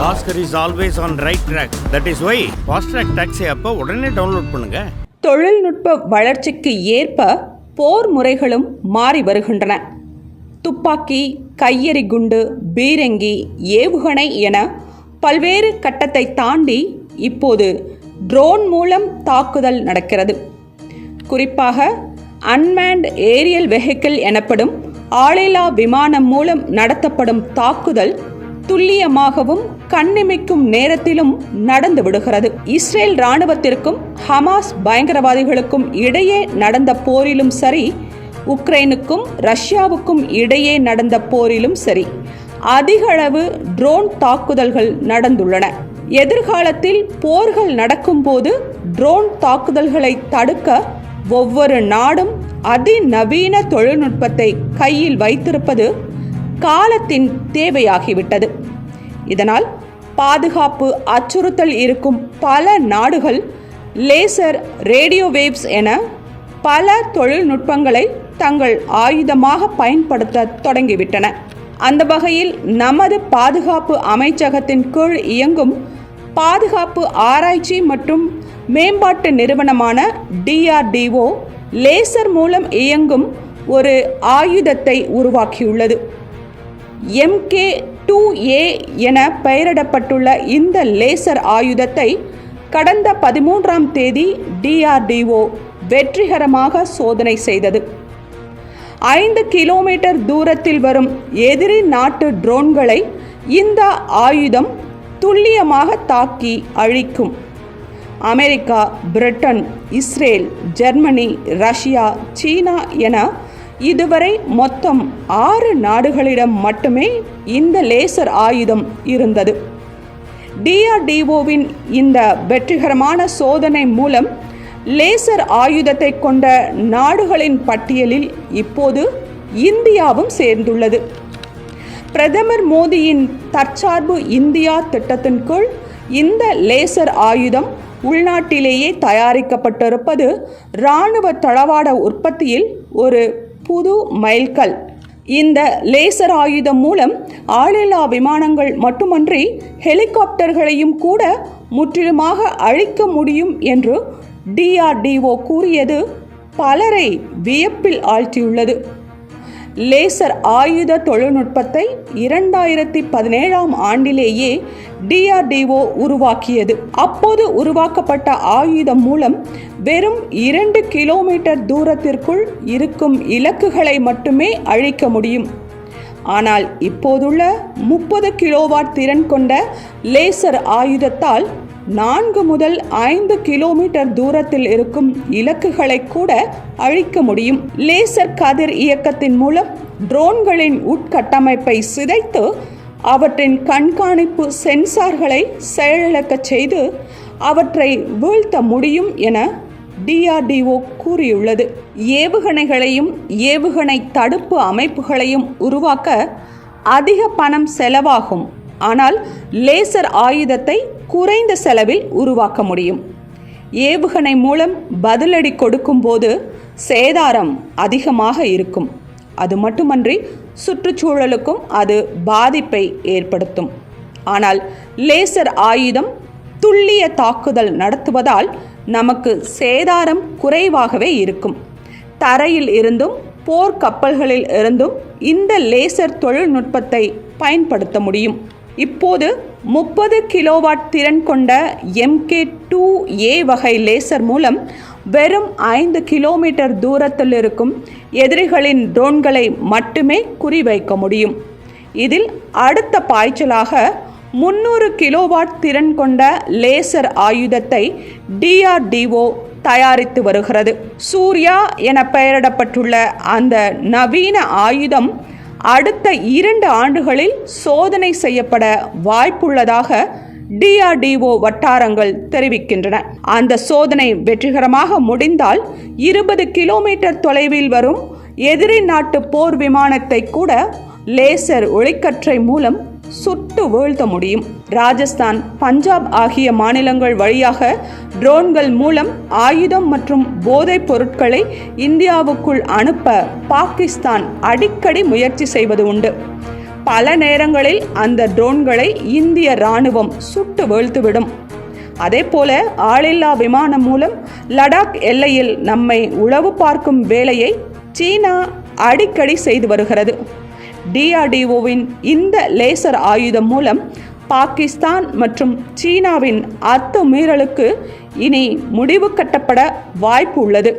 Bhaskar is always on right track that is why fast track taxi அப்போ உடனே download பண்ணுங்க. தொழில்நுட்ப வளர்ச்சிக்கு ஏற்ப போர் முறைகளும் மாறி வருகின்றன. துப்பாக்கி கையெறி குண்டு பீரங்கி ஏவுகணை என பல்வேறு கட்டத்தை தாண்டி இப்போது ட்ரோன் மூலம் தாக்குதல் நடக்கிறது. குறிப்பாக அன்மேண்ட் ஏரியல் வெஹிக்கிள் எனப்படும் ஆளில்லா விமானம் மூலம் நடத்தப்படும் தாக்குதல் துல்லியமாகவும் கண்ணிமைக்கும் நேரத்திலும் நடந்து விடுகிறது. இஸ்ரேல் இராணுவத்திற்கும் ஹமாஸ் பயங்கரவாதிகளுக்கும் இடையே நடந்த போரிலும் சரி உக்ரைனுக்கும் ரஷ்யாவுக்கும் இடையே நடந்த போரிலும் சரி அதிக அளவு ட்ரோன் தாக்குதல்கள் நடந்துள்ளன. எதிர்காலத்தில் போர்கள் நடக்கும்போது ட்ரோன் தாக்குதல்களை தடுக்க ஒவ்வொரு நாடும் அதிநவீன தொழில்நுட்பத்தை கையில் வைத்திருப்பது காலத்தின் தேவையாகிவிட்டது. இதனால் பாதுகாப்பு அச்சுறுத்தல் இருக்கும் பல நாடுகள் லேசர் ரேடியோ வேவ்ஸ் என பல தொழில்நுட்பங்களை தங்கள் ஆயுதமாக பயன்படுத்த தொடங்கிவிட்டன. அந்த வகையில் நமது பாதுகாப்பு அமைச்சகத்தின் கீழ் இயங்கும் பாதுகாப்பு ஆராய்ச்சி மற்றும் மேம்பாட்டு நிறுவனமான டிஆர்டிஓ லேசர் மூலம் இயங்கும் ஒரு ஆயுதத்தை உருவாக்கியுள்ளது. எம்கே டூ ஏ என பெயரிடப்பட்டுள்ள இந்த லேசர் ஆயுதத்தை கடந்த பதிமூன்றாம் தேதி டிஆர்டிஓ வெற்றிகரமாக சோதனை செய்தது. ஐந்து கிலோமீட்டர் தூரத்தில் வரும் எதிரி நாட்டு ட்ரோன்களை இந்த ஆயுதம் துல்லியமாக தாக்கி அழிக்கும். America Britain Israel Germany Russia China என இதுவரை மொத்தம் ஆறு நாடுகளிடம் மட்டுமே இந்த லேசர் ஆயுதம் இருந்தது. டிஆர்டிஓவின் இந்த வெற்றிகரமான சோதனை மூலம் லேசர் ஆயுதத்தை கொண்ட நாடுகளின் பட்டியலில் இப்போது இந்தியாவும் சேர்ந்துள்ளது. பிரதமர் மோடியின் தற்சார்பு இந்தியா திட்டத்தின் கீழ் இந்த லேசர் ஆயுதம் உள்நாட்டிலேயே தயாரிக்கப்பட்டிருப்பது இராணுவ தளவாட உற்பத்தியில் ஒரு புது மைல்கல். இந்த லேசர் ஆயுதம் மூலம் ஆளில்லா விமானங்கள் மட்டுமன்றி ஹெலிகாப்டர்களையும் கூட முற்றிலுமாக அழிக்க முடியும் என்று டிஆர்டிஓ கூறியது பலரை வியப்பில் ஆழ்த்தியுள்ளது. லேசர் ஆயுத தொழில்நுட்பத்தை இரண்டாயிரத்தி பதினேழாம் ஆண்டிலேயே டிஆர்டிஓ உருவாக்கியது. அப்போது உருவாக்கப்பட்ட ஆயுதம் மூலம் வெறும் இரண்டு கிலோமீட்டர் தூரத்திற்குள் இருக்கும் இலக்குகளை மட்டுமே அழிக்க முடியும். ஆனால் இப்போதுள்ள முப்பது கிலோவாட் திறன் கொண்ட லேசர் ஆயுதத்தால் நான்கு முதல் ஐந்து கிலோமீட்டர் தூரத்தில் இருக்கும் இலக்குகளை கூட அழிக்க முடியும். லேசர் கதிர் இயக்கத்தின் மூலம் ட்ரோன்களின் உட்கட்டமைப்பை சிதைத்து அவற்றின் கண்காணிப்பு சென்சார்களை செயலிழக்கச் செய்து அவற்றை வீழ்த்த முடியும் என டிஆர்டிஓ கூறியுள்ளது. ஏவுகணைகளையும் ஏவுகணை தடுப்பு அமைப்புகளையும் உருவாக்க அதிக பணம் செலவாகும். ஆனால் லேசர் ஆயுதத்தை குறைந்த செலவில் உருவாக்க முடியும். ஏவுகணை மூலம் பதிலடி கொடுக்கும்போது சேதாரம் அதிகமாக இருக்கும். அது மட்டுமன்றி சுற்றுச்சூழலுக்கும் அது பாதிப்பை ஏற்படுத்தும். ஆனால் லேசர் ஆயுதம் துல்லிய தாக்குதல் நடத்துவதால் நமக்கு சேதாரம் குறைவாகவே இருக்கும். தரையில் இருந்தும் போர்க்கப்பல்களில் இருந்தும் இந்த லேசர் தொழில்நுட்பத்தை பயன்படுத்த முடியும். இப்போது முப்பது கிலோவாட் திறன் கொண்ட எம்கே டூ ஏ வகை லேசர் மூலம் வெறும் ஐந்து கிலோமீட்டர் தூரத்தில் இருக்கும் எதிரிகளின் ட்ரோன்களை மட்டுமே குறிவைக்க முடியும். இதில் அடுத்த பாய்ச்சலாக முன்னூறு கிலோவாட் திறன் கொண்ட லேசர் ஆயுதத்தை டிஆர்டிஓ தயாரித்து வருகிறது. சூர்யா என பெயரிடப்பட்டுள்ள அந்த நவீன ஆயுதம் அடுத்த இரண்டு ஆண்டுகளில் சோதனை செய்யப்பட வாய்ப்புள்ளதாக டிஆர்டிஓ வட்டாரங்கள் தெரிவிக்கின்றன. அந்த சோதனை வெற்றிகரமாக முடிந்தால் இருபது கிலோமீட்டர் தொலைவில் வரும் எதிரி நாட்டு போர் விமானத்தை கூட லேசர் ஒளிக்கற்றை மூலம் சுட்டு வீழ்த்த முடியும். ராஜஸ்தான் பஞ்சாப் ஆகிய மாநிலங்கள் வழியாக ட்ரோன்கள் மூலம் ஆயுதம் மற்றும் போதைப் பொருட்களை இந்தியாவுக்குள் அனுப்ப பாகிஸ்தான் அடிக்கடி முயற்சி செய்வது உண்டு. பல நேரங்களில் அந்த ட்ரோன்களை இந்திய ராணுவம் சுட்டு வீழ்த்துவிடும். அதே போல ஆளில்லா விமானம் மூலம் லடாக் எல்லையில் நம்மை உளவு பார்க்கும் வேலையை சீனா அடிக்கடி செய்து வருகிறது. டிஆர்டிஓவின் இந்த லேசர் ஆயுதம் மூலம் பாகிஸ்தான் மற்றும் சீனாவின் அத்துமீறலுக்கு இனி முடிவு கட்டப்பட வாய்ப்பு உள்ளது.